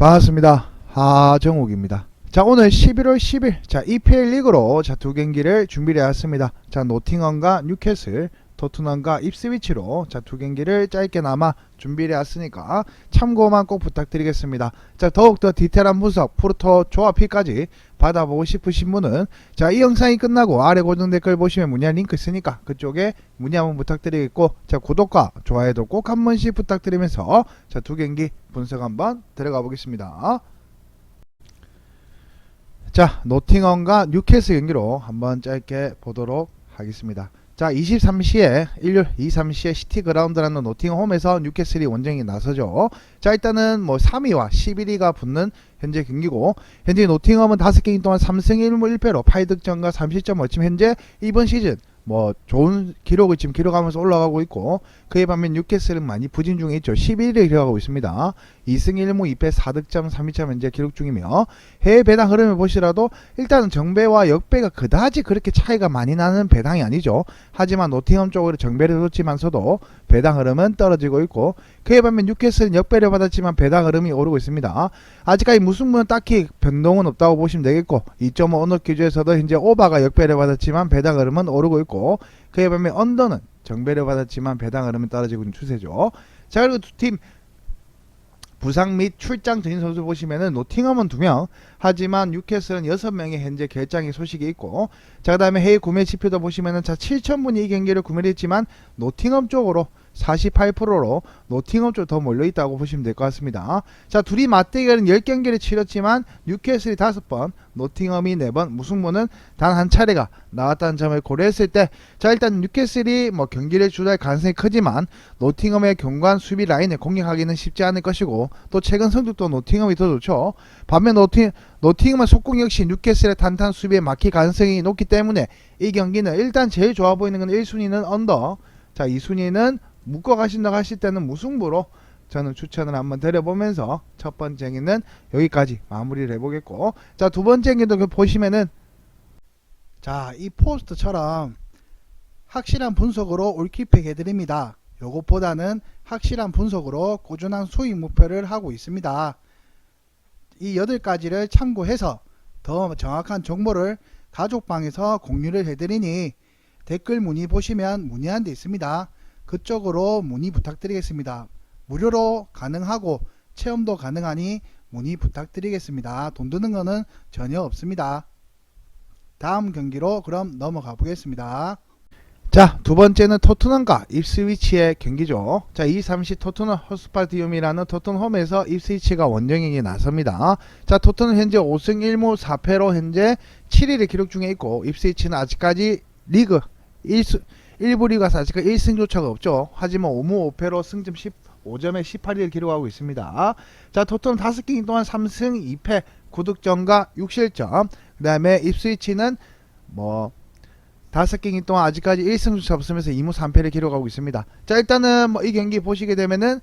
반갑습니다. 하정욱입니다. 자 오늘 11월 10일 자 EPL 리그로 자두 경기를 준비를 해왔습니다. 자 노팅엄과 뉴캐슬, 토트넘과 입스위치로 자 두 경기를 짧게나마 준비를 해왔으니까 참고만 꼭 부탁드리겠습니다. 자 더욱더 디테일한 분석, 프로토 조합피까지 받아보고 싶으신 분은 자 이 영상이 끝나고 아래 고정 댓글 보시면 문의할 링크 있으니까 그쪽에 문의 한번 부탁드리겠고 자 구독과 좋아요도 꼭 한 번씩 부탁드리면서 자 두 경기 분석 한번 들어가 보겠습니다. 자, 노팅엄과 뉴캐슬 경기로 한번 짧게 보도록 하겠습니다. 자, 23시에 일요일 23시에 시티 그라운드라는 노팅엄 홈에서 뉴캐슬이 원정이 나서죠. 자, 일단은 뭐 3위와 11위가 붙는 현재 경기고 현재 노팅엄은 5경기 동안 3승 1무 1패로 8득점과 30점 얻침 현재 이번 시즌 뭐 좋은 기록을 지금 기록하면서 올라가고 있고 그에 반면 뉴캐슬은 많이 부진 중에 있죠. 11위를 기록하고 있습니다. 2승 1무 2패 4득점 3위점 현재 기록 중이며 해외 배당 흐름을 보시라도 일단은 정배와 역배가 그다지 그렇게 차이가 많이 나는 배당이 아니죠. 하지만 노팅엄 쪽으로 정배를 뒀지만서도 배당 흐름은 떨어지고 있고 그에 반면 뉴캐슬은 역배를 받았지만 배당 흐름이 오르고 있습니다. 아직까지 무승부는 딱히 변동은 없다고 보시면 되겠고 2.5 언더 기준에서도 현재 오바가 역배를 받았지만 배당 흐름은 오르고 있고 그에 반면 언더는 정배를 받았지만 배당 흐름은 떨어지고 있는 추세죠. 자 그리고 두팀 부상 및 출장 전인 선수 보시면은 노팅엄은 2명 하지만 뉴캐슬은 6명의 현재 결장의 소식이 있고 자 그다음에 해외 구매 지표도 보시면은 자 7천 분이 이 경기를 구매를 했지만 노팅엄 쪽으로 48%로 노팅엄 쪽더 몰려 있다고 보시면 될 것 같습니다. 자 둘이 맞대결은 10경기를 치렀지만 뉴캐슬이 5번 노팅엄이 4번 무승부는 단 한 차례가 나왔다는 점을 고려했을 때 자 일단 뉴캐슬이 뭐 경기를 주도할 가능성이 크지만 노팅엄의 경관 수비 라인을 공략하기는 쉽지 않을 것이고 또 최근 성적도 노팅엄이 더 좋죠. 반면 노팅 노팅엄의 속공 역시 뉴캐슬의 탄탄 수비에 막힐 가능성이 높기 때문에 이 경기는 일단 제일 좋아 보이는 건 1순위는 언더 자 2순위는 묶어 가신다고 하실 때는 무승부로 저는 추천을 한번 드려보면서 첫 번째 경기는 여기까지 마무리를 해보겠고 자 두 번째 경기도 그 보시면은 자 이 포스트처럼 확실한 분석으로 올킬팩 해드립니다. 요것보다는 확실한 분석으로 꾸준한 수익 목표를 하고 있습니다. 이 8가지를 참고해서 더 정확한 정보를 가족방에서 공유를 해드리니 댓글 문의 보시면 문의한 데 있습니다 그쪽으로 문의 부탁드리겠습니다. 무료로 가능하고 체험도 가능하니 문의 부탁드리겠습니다. 돈 드는 거는 전혀 없습니다. 다음 경기로 그럼 넘어가 보겠습니다. 자, 두 번째는 토트넘과 입스위치의 경기죠. 자, 23시 토트넘 허스파디움이라는 토트넘 홈에서 입스위치가 원정행에 나섭니다. 자, 토트넘 현재 5승 1무 4패로 현재 7위를 기록 중에 있고 입스위치는 아직까지 리그 1수 1부 리그에서 아직 1승조차가 없죠. 하지만 5무 5패로 승점 15점에 18위를 기록하고 있습니다. 자, 토트넘 5경기 동안 3승 2패 9득점과 6실점. 그 다음에 입스위치는 뭐 다섯 경기 동안 아직까지 1승조차 없으면서 2무 3패를 기록하고 있습니다. 자, 일단은 뭐 이 경기 보시게 되면은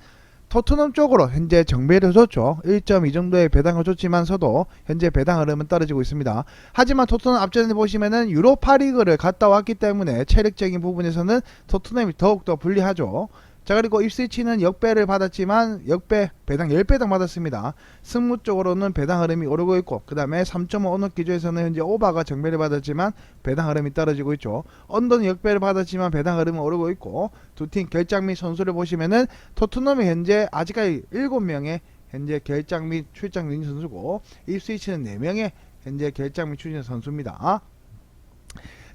토트넘 쪽으로 현재 정배를 줬죠. 1.2 정도의 배당을 줬지만서도 현재 배당 흐름은 떨어지고 있습니다. 하지만 토트넘 앞전에 보시면은 유로파 리그를 갔다 왔기 때문에 체력적인 부분에서는 토트넘이 더욱더 불리하죠. 자 그리고 입스위치는 역배를 받았지만 역배 배당 10배당 받았습니다. 승무 쪽으로는 배당 흐름이 오르고 있고 그 다음에 3.5 언더 기조에서는 현재 오바가 정배를 받았지만 배당 흐름이 떨어지고 있죠. 언더는 역배를 받았지만 배당 흐름은 오르고 있고 두 팀 결장 및 선수를 보시면은 토트넘이 현재 아직까지 7명의 현재 결장 및 출장 민 선수고 입스위치는 4명의 현재 결장 및 출장 선수입니다.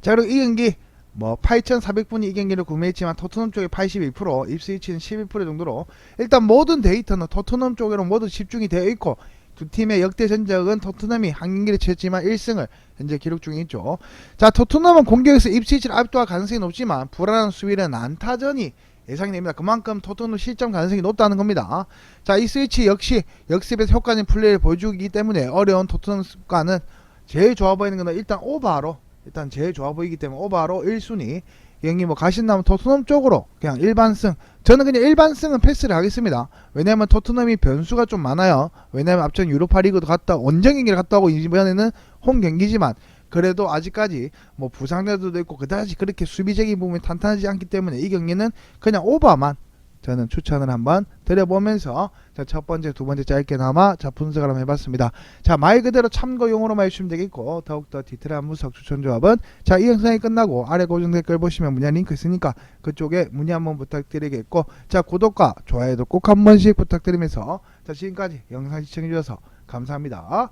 자 그리고 이 경기 뭐 8,400분이 이 경기를 구매했지만 토트넘 쪽에 82% 입스위치는 11% 정도로 일단 모든 데이터는 토트넘 쪽으로 모두 집중이 되어 있고 두 팀의 역대 전적은 토트넘이 한 경기를 쳤지만 1승을 현재 기록 중에 있죠. 자 토트넘은 공격에서 입스위치를 압도할 가능성이 높지만 불안한 수비는 안타전이 예상이 됩니다. 그만큼 토트넘 실점 가능성이 높다는 겁니다. 자, 이 스위치 역시 역습에서 효과적인 플레이를 보여주기 때문에 어려운 토트넘과는 제일 좋아 보이는 건 일단 오바로 일단 제일 좋아 보이기 때문에 오바로 1순위. 이 경기 뭐 가신다면 토트넘 쪽으로 그냥 일반승. 저는 그냥 일반승은 패스를 하겠습니다. 왜냐면 토트넘이 변수가 좀 많아요. 왜냐면 앞전 유로파 리그도 갔다 원정 경기를 갔다 오고 이번에는 홈 경기지만 그래도 아직까지 뭐 부상자들도 있고 그다지 그렇게 수비적인 부분이 탄탄하지 않기 때문에 이 경기는 그냥 오바만 저는 추천을 한번 드려보면서 자, 첫 번째, 두 번째 짧게나마 자 분석을 한번 해봤습니다. 자, 말 그대로 참고용으로만 해주시면 되겠고 더욱더 디테일한 분석 추천 조합은 자, 이 영상이 끝나고 아래 고정 댓글 보시면 문의 링크 있으니까 그쪽에 문의 한번 부탁드리겠고 자, 구독과 좋아요도 꼭 한 번씩 부탁드리면서 자, 지금까지 영상 시청해주셔서 감사합니다.